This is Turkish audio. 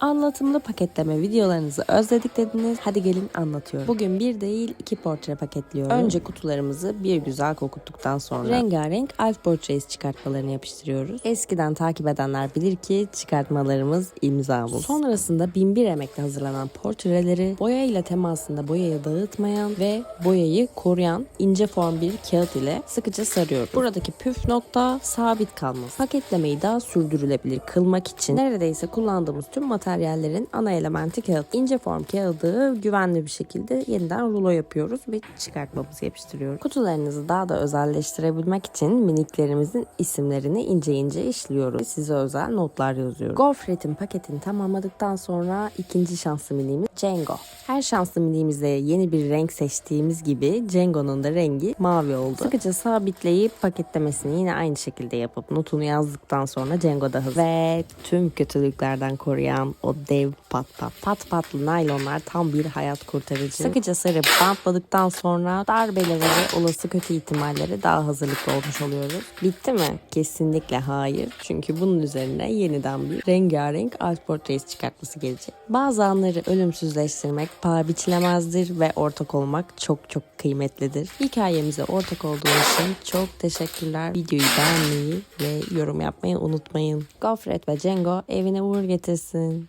Anlatımlı paketleme videolarınızı özledik dediniz. Hadi gelin anlatıyorum. Bugün bir değil iki portre paketliyorum. Önce kutularımızı bir güzel kokuttuktan sonra rengarenk Alf Portraits çıkartmalarını yapıştırıyoruz. Eskiden takip edenler bilir ki çıkartmalarımız imzalı. Sonrasında binbir emekle hazırlanan portreleri boyayla temasında boyayı dağıtmayan ve boyayı koruyan ince form bir kağıt ile sıkıca sarıyoruz. Buradaki püf nokta sabit kalması. Paketlemeyi daha sürdürülebilir kılmak için neredeyse kullandığımız tüm materyallerin ana elementi kağıt. İnce form kağıdı güvenli bir şekilde yeniden rulo yapıyoruz ve çıkartmamızı yapıştırıyoruz. Kutularınızı daha da özelleştirebilmek için miniklerimizin isimlerini ince ince işliyoruz. Size özel notlar yazıyoruz. Gofret'in paketini tamamladıktan sonra ikinci şanslı miniğimiz Django. Her şanslı miniğimizde yeni bir renk seçtiğimiz gibi Django'nun da rengi mavi oldu. Sıkıca sabitleyip paketlemesini yine aynı şekilde yapıp notunu yazdıktan sonra Django da hazır. Ve tüm kötülüklerden koruyan o dev pat pat. Pat patlı naylonlar tam bir hayat kurtarıcı. Sıkıca sarıp bantladıktan sonra darbeleri ve olası kötü ihtimalleri daha hazırlıklı olmuş oluyoruz. Bitti mi? Kesinlikle hayır. Çünkü bunun üzerine yeniden bir rengarenk alt portreyiz çıkartması gelecek. Bazı anları ölümsüzleştirmek paha biçilemezdir ve ortak olmak çok çok kıymetlidir. Hikayemize ortak olduğunuz için çok teşekkürler. Videoyu beğenmeyi ve yorum yapmayı unutmayın. Gofret ve Cengo evine uğur getirsin.